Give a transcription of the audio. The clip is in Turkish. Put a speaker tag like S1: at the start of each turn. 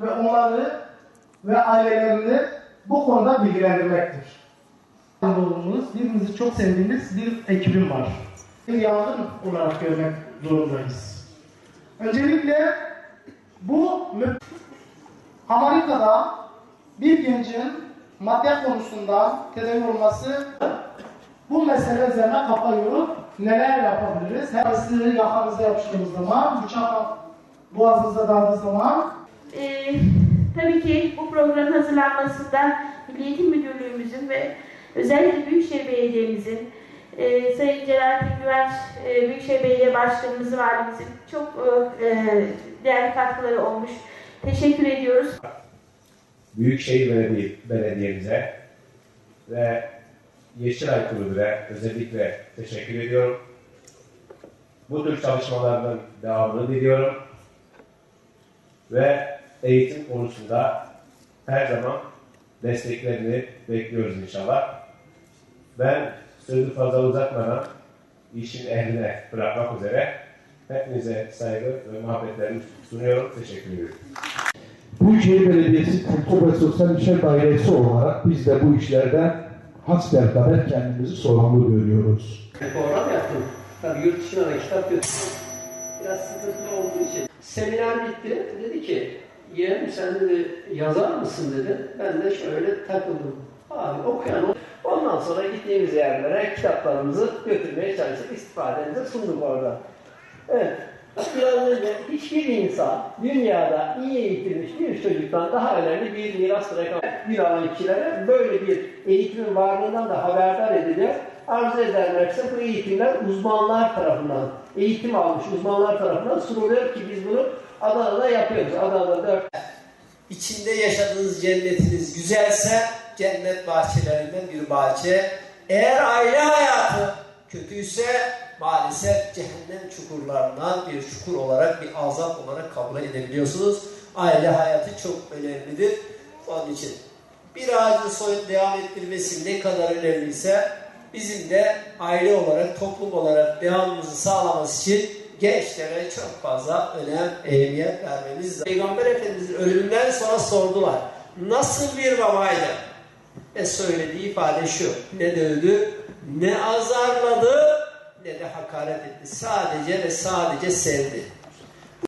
S1: ve onları ve ailelerini bu konuda bilgilendirmektir. Olduğumuz, birbirimizi çok sevdiğimiz bir ekibim var. Bir yangın olarak görmek zorundayız. Öncelikle bu Amerika'da bir gencin madde konusunda tedavi olması bu mesele üzerine kafa yorup neler yapabiliriz? Her sizi yakanızda yapıştığınız zaman, bıçak boğazınıza daldığı zaman
S2: Ee, tabii ki bu programın hazırlanmasında Milli Eğitim Müdürlüğümüzün ve özellikle Büyükşehir Belediye'mizin, e, Sayın Celalettin Güvenç, e, Büyükşehir Belediye Başkanımız, Valimizin çok e, değerli katkıları olmuş. Teşekkür ediyoruz.
S3: Büyükşehir Belediye, Belediye'mize ve Yeşilay Kulübü'ne özellikle teşekkür ediyorum. Bu tür çalışmalarının devamını diliyorum. Ve eğitim konusunda her zaman desteklerini bekliyoruz inşallah. Ben sözü fazla uzatmadan işin ehline bırakmak üzere hepinize saygı ve muhabbetlerimi sunuyorum. Teşekkür ediyorum.
S4: Büyükşehir Belediyesi Kültür ve Sosyal İşler Dairesi olarak biz de bu işlerden hasbelkader kendimizi sorumlu görüyoruz.
S5: Program yaptım. Tabii yurt dışına da kitap götürdüm. Biraz sıkıntılı olduğu için. Seminer bitti. Dedi ki yeğenim sen dedi yazar mısın dedi. Ben de şöyle takıldım. Abi okuyan o. Ondan sonra gittiğimiz yerlere kitaplarımızı götürmeye çalıştık. istifademizi sunduk orada. Evet. Biraz önce hiçbir insan dünyada iyi eğitilmiş bir çocuktan daha önemli bir miras bırakamaz. Alan kişilere böyle bir eğitimin varlığından da haberdar ediliyor. Arzu ederlerse bu eğitimler uzmanlar tarafından, eğitim almış uzmanlar tarafından sunuluyor ki biz bunu Adana'da yapıyoruz. Adana'da 4
S6: İçinde yaşadığınız cennetiniz güzelse cennet bahçelerinden bir bahçe. Eğer aile hayatı kötüyse maalesef cehennem çukurlarından bir çukur olarak bir azap olarak kabul edebiliyorsunuz. Aile hayatı çok önemlidir. Onun için bir ağacın soyut devam ettirmesi ne kadar önemliyse bizim de aile olarak, toplum olarak devamımızı sağlaması için gençlere çok fazla önem, ehemmiyet vermemiz lazım. Peygamber Efendimizin ölümünden sonra sordular. Nasıl bir babaydı? Ve söylediği ifade şu. Ne dövdü, ne azarladı, ne de hakaret etti. Sadece ve sadece sevdi.